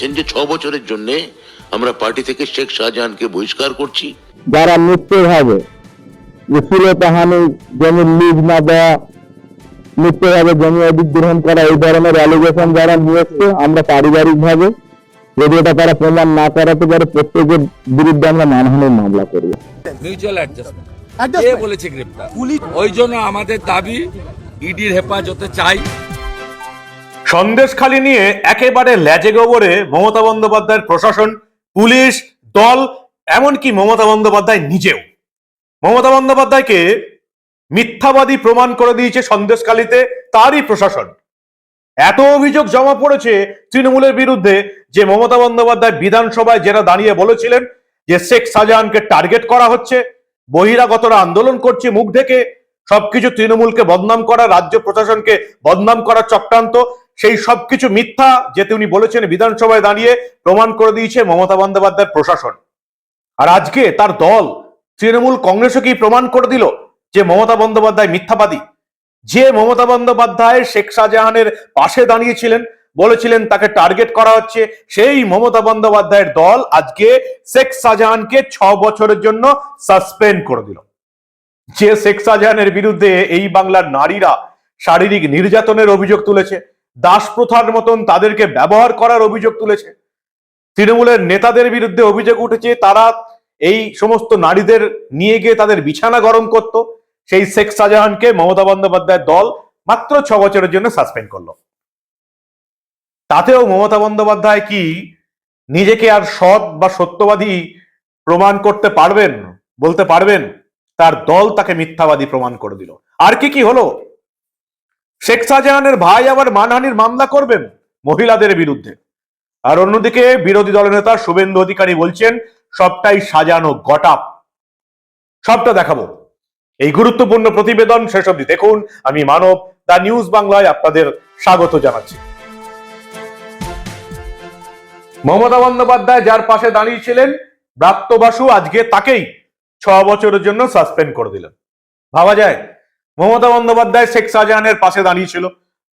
জানিয়েছেন যে ছ বছরের জন্য আমরা পার্টি থেকে শেখ শাহজাহানকে বহিষ্কার করছি। যারা মুক্তভাবে উসুলে তাহানি জমি লিজ না দেওয়া জমি অধিগ্রহণ করা এই ধরনের অ্যালিগেশন যারা নিয়ে এসছে আমরা পারিবারিকভাবে যদি এটা তারা প্রমাণ না করাতে পারে প্রত্যেকের বিরুদ্ধে আমরা মানহানির মামলা করব। মিউচুয়াল অ্যাডজাস্টমেন্ট কে বলেছে গ্রেপ্তার? ওই জন্য আমাদের দাবি ইডির হেফাজতে চাই। সন্দেশখালি নিয়ে একেবারে ল্যাজে গোবরে মমতা বন্দ্যোপাধ্যায়ের প্রশাসন, পুলিশ, দল, এমনকি মমতা বন্দ্যোপাধ্যায় নিজেও। মমতা বন্দ্যোপাধ্যায়কে মিথ্যাবাদী প্রমাণ করে দিয়েছে সন্দেশখালিতে তারই প্রশাসন। এত অভিযোগ জমা পড়েছে তৃণমূলের বিরুদ্ধে যে মমতা বন্দ্যোপাধ্যায় বিধানসভায় যারা দাঁড়িয়ে বলেছিলেন যে শেখ শাহজাহানকে টার্গেট করা হচ্ছে, বহিরাগতরা আন্দোলন করছে মুখ ঢেকে, সবকিছু তৃণমূলকে বদনাম করা, রাজ্য প্রশাসনকে বদনাম করার চক্রান্ত সেই সবকিছু মিথ্যা যেতে উনি বলেছেন বিধানসভায় দাঁড়িয়ে প্রমাণ করে দিয়েছে মমতা বন্দ্যোপাধ্যায়ের প্রশাসন। আর আজকে তার দল তৃণমূল কংগ্রেসও কি প্রমাণ করে দিল যে মমতা বন্দ্যোপাধ্যায় মিথ্যাবাদী? যে মমতা বন্দ্যোপাধ্যায় শেখ শাহজাহানের পাশে দাঁড়িয়েছিলেন, বলেছিলেন তাকে টার্গেট করা হচ্ছে, সেই মমতা বন্দ্যোপাধ্যায়ের দল আজকে শেখ শাহজাহানকে ছ বছরের জন্য সাসপেন্ড করে দিল। যে শেখ শাহজাহানের বিরুদ্ধে এই বাংলার নারীরা শারীরিক নির্যাতনের অভিযোগ তুলেছে দাস প্রথার মতন তাদেরকে ব্যবহার করার অভিযোগ তুলেছে। তৃণমূলের নেতাদের বিরুদ্ধে অভিযোগ উঠেছে, তারা এই সমস্ত নারীদের নিয়ে গিয়ে তাদের বিছানা গরম করত। সেই শেখ শাহজাহানকে মমতা বন্দ্যোপাধ্যায়ের দল মাত্র ছ বছরের জন্য সাসপেন্ড করল। তাতেও মমতা বন্দ্যোপাধ্যায় কি নিজেকে আর সৎ বা সত্যবাদী প্রমাণ করতে পারবেন, বলতে পারবেন, তার দল তাকে মিথ্যাবাদী প্রমাণ করে দিল। আর কি কি হলো? শেখ শাহজাহানের ভাই আবার মানহানির মামলা করবেন মহিলাদের বিরুদ্ধে। আর অন্যদিকে বিরোধী দলনেতা শুভেন্দু অধিকারী বলছেন, সবটাই সাজানো গটাপ। সবটা দেখাবো। এই গুরুত্বপূর্ণ প্রতিবেদন শেষ অবধি দেখুন। আমি মানব দা নিউজ বাংলায় আপনাদের স্বাগত জানাচ্ছি। মমতা বন্দ্যোপাধ্যায় যার পাশে দাঁড়িয়েছিলেন, ব্রাত্য বাসু আজকে তাকেই ছ বছরের জন্য সাসপেন্ড করে দিলেন। ভাবা যায় মমতা বন্দ্যোপাধ্যায় শেখ শাহজাহানের পাশে দাঁড়িয়েছিল।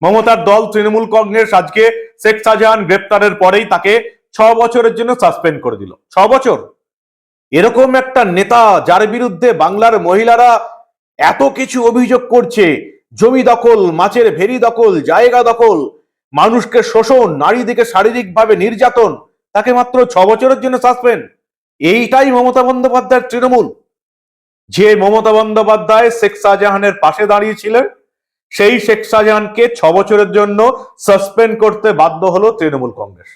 মমতার দল তৃণমূল কংগ্রেস আজকে শেখ শাহজাহান গ্রেপ্তারের পরেই তাকে ছ বছরের জন্য সাসপেন্ড করে দিল। ছ বছর। এরকম একটা নেতা যার বিরুদ্ধে বাংলার মহিলারা এত কিছু অভিযোগ করছে, জমি দখল, মাছের ভেরি দখল, জায়গা দখল, মানুষকে শোষণ, নারীদিকে শারীরিকভাবে নির্যাতন, তাকে মাত্র ছ বছরের জন্য সাসপেন্ড। এইটাই মমতা বন্দ্যোপাধ্যায়ের তৃণমূল। যে মমতা বন্দ্যোপাধ্যায় শেখ শাহজাহানের পাশে দাঁড়িয়েছিলেন, সেই শেখ শাহজাহানকে ছ বছরের জন্য সাসপেন্ড করতে বাধ্য হলো তৃণমূল কংগ্রেস।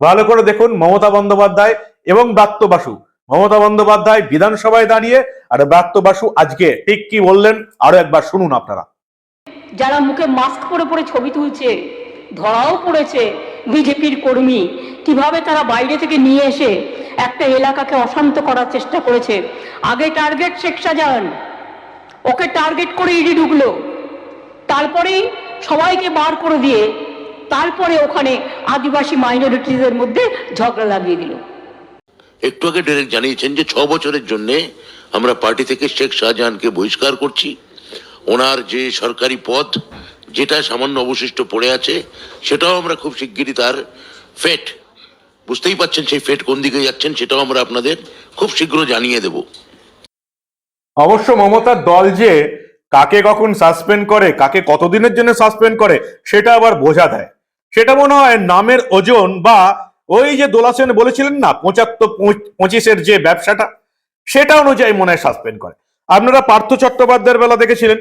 ভালো করে দেখুন মমতা বন্দ্যোপাধ্যায় এবং ব্রাত্য বাসু। মমতা বন্দ্যোপাধ্যায় বিধানসভায় দাঁড়িয়ে আর ব্রাত্য বাসু আজকে ঠিক কি বললেন আরও একবার শুনুন আপনারা। যারা মুখে মাস্ক পরে পরে ছবি তুলছে, ধরাও পড়েছে বিজেপির কর্মী, কীভাবে তারা বাইরে থেকে নিয়ে এসে একটা এলাকাকে অশান্ত করার চেষ্টা করেছে। আগে টার্গেট শেখ শাহজাহান। ওকে টার্গেট করে ইডি ঢুকলো। তারপরেই সবাইকে বার করে দিয়ে তারপরে ওখানে আদিবাসী মাইনরিটিদের মধ্যে ঝগড়া লাগিয়ে দিল। একটু আগে ডিরেক্ট জানিয়েছেন যে ছ বছরের জন্য আমরা পার্টি থেকে শেখ শাহজাহানকে বহিষ্কার করছি। ওনার যে সরকারি পদ যেটা সামান্য অবশিষ্ট পড়ে আছে, সেটাও আমরা খুব শিগগিরই তার ফেট বুঝতেই পাচ্ছেন সেই ফেট কোন দিকে যাচ্ছেন সেটাও আমরা আপনাদের খুব শীঘ্র জানিয়ে দেব। অবশ্য মমতার দল যে কাকে কখন সাসপেন্ড করে, কাকে কতদিনের জন্য সাসপেন্ড করে, সেটা আবার বোঝা দেয় সেটা মনে হয় নামের ওজন বা ওই যে দোলাসেন বলেছিলেন না, পঁচাত্তর পঁচিশের যে ব্যবসাটা, সেটা অনুযায়ী মনে হয় সাসপেন্ড করে। আপনারা পার্থ চট্টোপাধ্যায়ের বেলা দেখেছিলেন।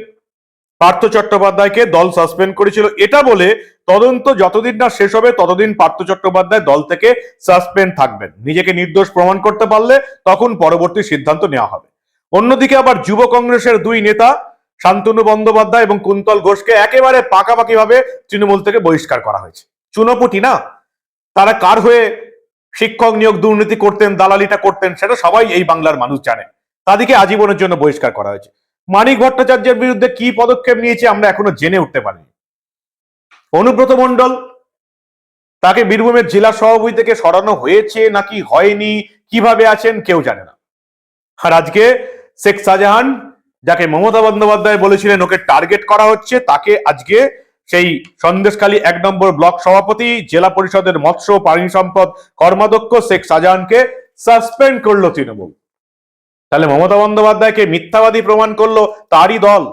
পার্থ চট্টোপাধ্যায়কে দল সাসপেন্ড করেছিল। এটা বলে তদন্ত যতদিন না শেষ হবে, ততদিন পার্থ চট্টোপাধ্যায় দল থেকে সাসপেন্ড থাকবেন। নিজেকে নির্দোষ প্রমাণ করতে পারলে তখন পরবর্তী সিদ্ধান্ত নেওয়া হবে। অন্যদিকে আবার যুব কংগ্রেসের দুই নেতা, শান্তনু বন্দ্যোপাধ্যায় এবং কুন্তল ঘোষকে একেবারে পাকাপাকি ভাবে তৃণমূল থেকে বহিষ্কার করা হয়েছে। চুনোপুটি না? তারা কার হয়ে শিক্ষক নিয়োগ দুর্নীতি করতেন, দালালিটা করতেন, সেটা সবাই এই বাংলার মানুষ জানে। তাদেরকে আজীবনের জন্য বহিষ্কার করা হয়েছে। মানিক ভট্টাচার্যের বিরুদ্ধে কি পদক্ষেপ নিয়েছে আমরা এখনও জেনে উঠতে পারিনি। অনুব্রত মণ্ডল, তাকে বীরভূমের জেলা সভাপতি থেকে সরানো হয়েছে নাকি হয়নি, কীভাবে আছেন কেউ জানে না। আর আজকে শেখ শাহজাহান, যাকে মমতা বন্দ্যোপাধ্যায় বলেছিলেন ওকে টার্গেট করা হচ্ছে, তাকে আজকে সেই সন্দেশখালী এক নম্বর ব্লক সভাপতি, জেলা পরিষদের মৎস্য প্রাণী সম্পদ কর্মাধ্যক্ষ শেখ শাহজাহানকে সাসপেন্ড করল তৃণমূল। তাহলে মমতা বন্দ্যোপাধ্যায়কে মিথ্যাবাদী প্রমাণ করল তারই দল।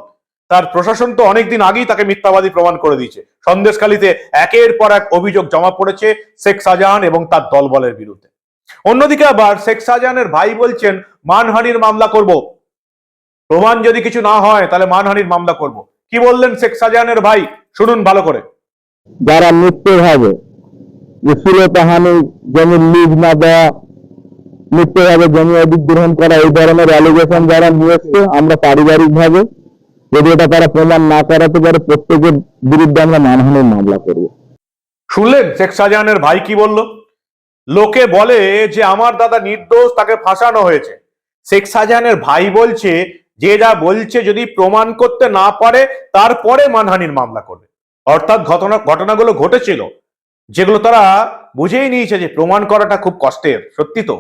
তার প্রশাসন তো অনেকদিন আগেই তাকে মিথ্যাবাদী প্রমাণ করে দিয়েছে। সন্দেশখালীতে একের পর এক অভিযোগ জমা পড়েছে শেখ শাহজাহান এবং তার দলবলের বিরুদ্ধে। অন্যদিকে আবার শেখ শাহজাহানের ভাই বলছেন, মানহানির মামলা করব। প্রমাণ যদি কিছু না হয়, তাহলে মানহানির মামলা করব। কি বললেন শেখ শাহজাহানের ভাই? শুনুন ভালো করে। যারা মিথ্যেভাবে তাহানি জমির লিজ না দেওয়া মিথ্যেভাবে জমি অধিগ্রহণ করা এই ধরনের অ্যালিগেশন যারা নিয়ে আমরা পারিবারিক ভাবে যদি এটা তারা প্রমাণ না করাতে পারে, প্রত্যেকের বিরুদ্ধে আমরা মানহানির মামলা করব। শুনলেন? শেখ শাহজাহানের ভাই কি বলল? লোকে বলে যে আমার দাদা নির্দোষ, তাকে ফাঁসানো হয়েছে। শেখ শাহজাহানের ভাই বলছে, যে যা বলছে যদি প্রমাণ করতে না পারে, তারপরে মানহানির মামলা করবে। অর্থাৎ ঘটনা, ঘটনাগুলো ঘটেছিল, যেগুলো তারা বুঝেই নিয়েছে যে প্রমাণ করাটা খুব কষ্টের। সত্যি তো?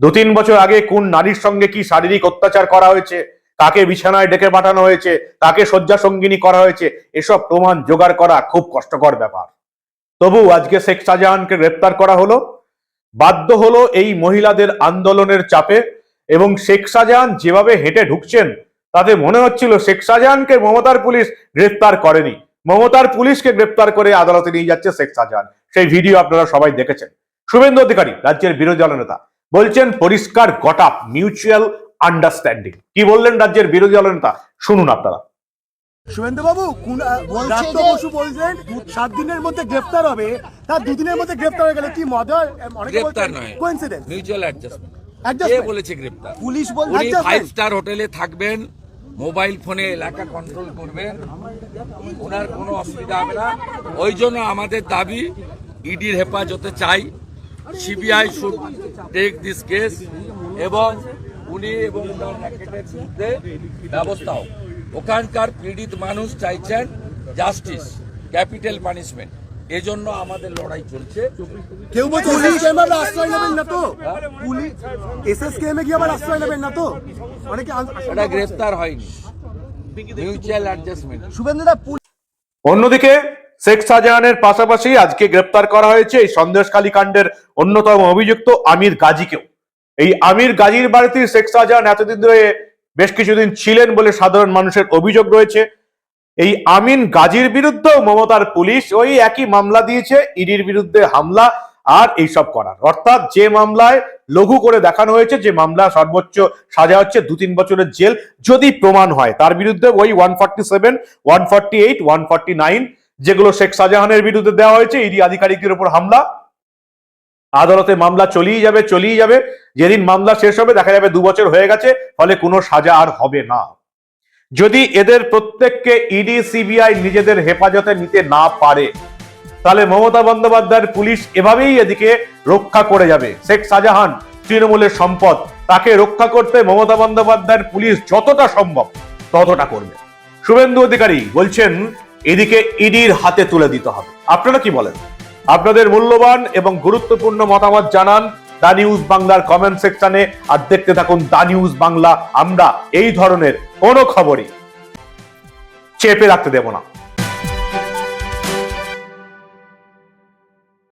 দু তিন বছর আগে কোন নারীর সঙ্গে কি শারীরিক অত্যাচার করা হয়েছে? কাকে বিছানায় ডেকে পাঠানো হয়েছে? কাকে শয্যা সঙ্গিনী করা হয়েছে? এসব প্রমাণ জোগাড় করা খুব কষ্টকর ব্যাপার। তবু আজকে শেখ শাহজাহানকে গ্রেপ্তার করা হলো। বাধ্য হলো এই মহিলাদের আন্দোলনের চাপে এবং শেখ শাহজাহান যেভাবে হেঁটে ঢুকছেন, তাতে মনে হচ্ছিল শেখ শাহজাহানকে মমতার পুলিশ গ্রেপ্তার করেনি। মমতার পুলিশকে গ্রেপ্তার করে আদালতে নিয়ে যাচ্ছে শেখ শাহজাহান। সেই ভিডিও আপনারা সবাই দেখেছেন। শুভেন্দু অধিকারী, রাজ্যের বিরোধী দলনেতা বলছেন পরিষ্কার গটাপ মিউচুয়াল আন্ডারস্ট্যান্ডিং কি বললেন রাজ্যের বিরোধী দলনেতা শুনুন আপনারা। শুভেন্দু বাবু বলছে বসু বলছেন সাত দিনের মধ্যে গ্রেফতার হবে। তার দুদিনের মধ্যে গ্রেফতার হয়ে গেলে। কি মজা গ্রেপ্তার নয়। কোইন্সিডেন্স মিউচুয়াল অ্যাডজাস্টমেন্ট কে বলেছে গ্রেপ্তার পুলিশ বলছে ফাইভ স্টার হোটেলে থাকবেন মোবাইল ফোনে এলাকা কন্ট্রোল করবেন। ওনার কোনো অসুবিধা হবে না। ওই জন্য আমাদের দাবি ইডির হেফাজতে চাই। CBI should take this case এবং উনি এবং ব্যবস্থা হোক ওখানকার পীড়িত মানুষ চাইছেন জাস্টিস ক্যাপিটাল পানিশমেন্ট এজন্য আমাদের লড়াই চলছে। কেউ আশ্রয় নেবেন না তো? পুলিশ এসএসকেএম এ গিয়ে আবার আশ্রয় নেবেন না তো? অনেকে এটা গ্রেফতার হয়নি। মিউচুয়াল অ্যাডজাস্টমেন্ট শুভেন্দুদা অন্যদিকে শেখ শাহজাহানের পাশাপাশি আজকে গ্রেপ্তার করা হয়েছে এই সন্দেশখালী কাণ্ডের অন্যতম অভিযুক্ত আমির গাজীকেও। এই আমির গাজীর বাড়িতে শেখ শাহজাহান এতদিন ধরে বেশ কিছুদিন ছিলেন বলে সাধারণ মানুষের অভিযোগ রয়েছে। এই আমিন গাজীর বিরুদ্ধেও মমতার পুলিশ ওই একই মামলা দিয়েছে, ইডির বিরুদ্ধে হামলা আর এইসব করার। অর্থাৎ যে মামলায় লঘু করে দেখানো হয়েছে, যে মামলা সর্বোচ্চ সাজা হচ্ছে দু তিন বছরের জেল, যদি প্রমাণ হয়। তার বিরুদ্ধে ওই one forty seven, one forty eight, one forty nine যেগুলো শেখ শাহজাহানের বিরুদ্ধে দেওয়া হয়েছে, ইডি আধিকারিকের উপর হামলা। আদালতে মামলা চলিয়ে যাবে চলিয়ে যাবে। যেদিন মামলা শেষ হবে, দেখা যাবে দু বছর হয়ে গেছে, ফলে কোনো সাজা আর হবে না। যদি এদের প্রত্যেককে ইডি, সিবিআই নিজেদের হেফাজতে নিতে না পারে, তাহলে মমতা বন্দ্যোপাধ্যায়ের পুলিশ এভাবেই এদিকে রক্ষা করে যাবে। শেখ শাহজাহান তৃণমূলের সম্পদ, তাকে রক্ষা করতে মমতা বন্দ্যোপাধ্যায়ের পুলিশ যতটা সম্ভব ততটা করবে। শুভেন্দু অধিকারী বলছেন এদিকে ইডির হাতে তুলে দিতে হবে। আপনারা কি বলেন? আপনাদের মূল্যবান এবং গুরুত্বপূর্ণ মতামত জানান দা নিউজ বাংলার কমেন্ট সেকশনে আর দেখতে থাকুন দা নিউজ বাংলা। আমরা এই ধরনের কোনো খবরই চেপে রাখতে দেব না।